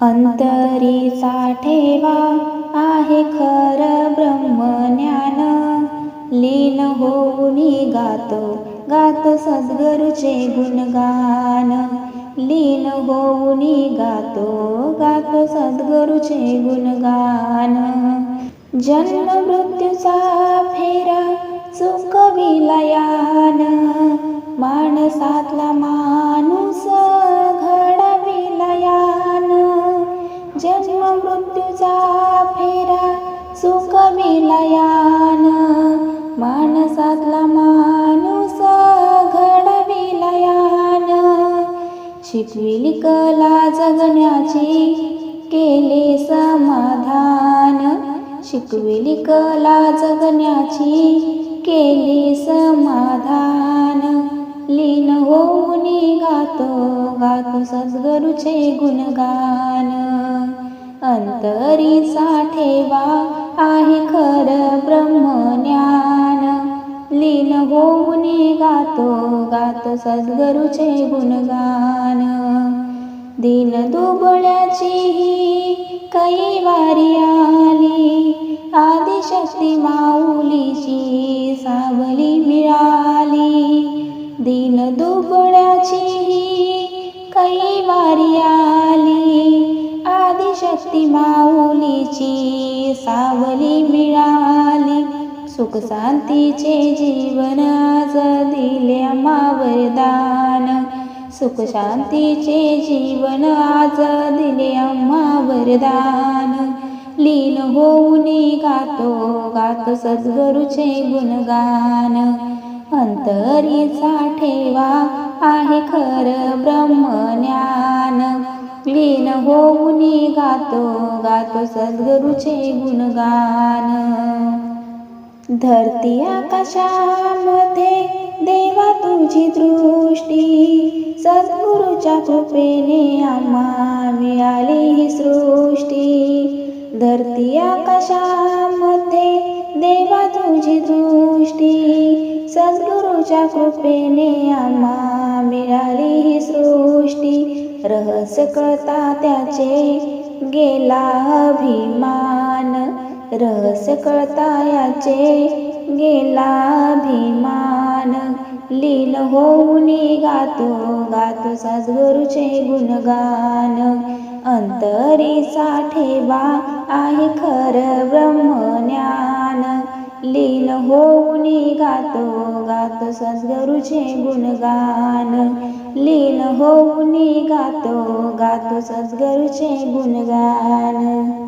अंतरीचा ठेवा आहे खर ब्रह्मज्ञान. लीन होऊनी गातो गातो सद्गुरूचे गुणगान. लीन होऊनी गातो गातो सद्गुरूचे गुणगान. जन्म मृत्यूचा फेरा सुख विलयान. माणसातला मा सुख लयान माणसातला माणूस घडविलयान. शिकविली कला जगण्याची केले समाधान. शिकविली कला जगण्याची केले समाधान. लीन होऊन गातो गातो सद्गुरूचे गुणगान. अंतरी ठेवा आहे खर ब्रह्मज्ञान. लीन होऊन गातो गातो सद्गुरूचे गुणगान. दिन दुबळ्याची ही कैवारी आली. आदिशक्ती माऊलीची सावली मिळाली. दिन दुबळ्याची ही कैवारी आली. शक्ती माऊलीची सावली मिळाली. सुख शांतीचे जीवन आज दिले मावरदान वरदान सुख शांतीचे जीवन आज दिले आम्हा वरदान लीन होऊन गातो गातो सद्गुरूचे गुणगान. अंतरीचा ठेवा आहे खर ब्रह्मज्ञान. लीन होऊनी गातो गातो सद्गुरूचे गुणगान. धरती आकाशामध्ये देवा तुझी दृष्टी सद्गुरूच्या कृपेने आम्हा मिळाली ही सृष्टी. धरती आकाशामध्ये देवा तुझी दृष्टी सद्गुरूच्या कृपेने आम्हा मिळाली ही सृष्टी. रहस्य कळता त्याचे गेला अभिमान. रहस्य कळता याचे गेला अभिमान. लीन होऊन गातो गातो सद्गुरूचे गुणगान. अंतरी ठेवा आहे खर ब्रह्मज्ञान. लीन होऊन गातो गातो सद्गुरूचे गुणगान. लीन होऊन गातो गातो सद्गुरूचे गुणगान.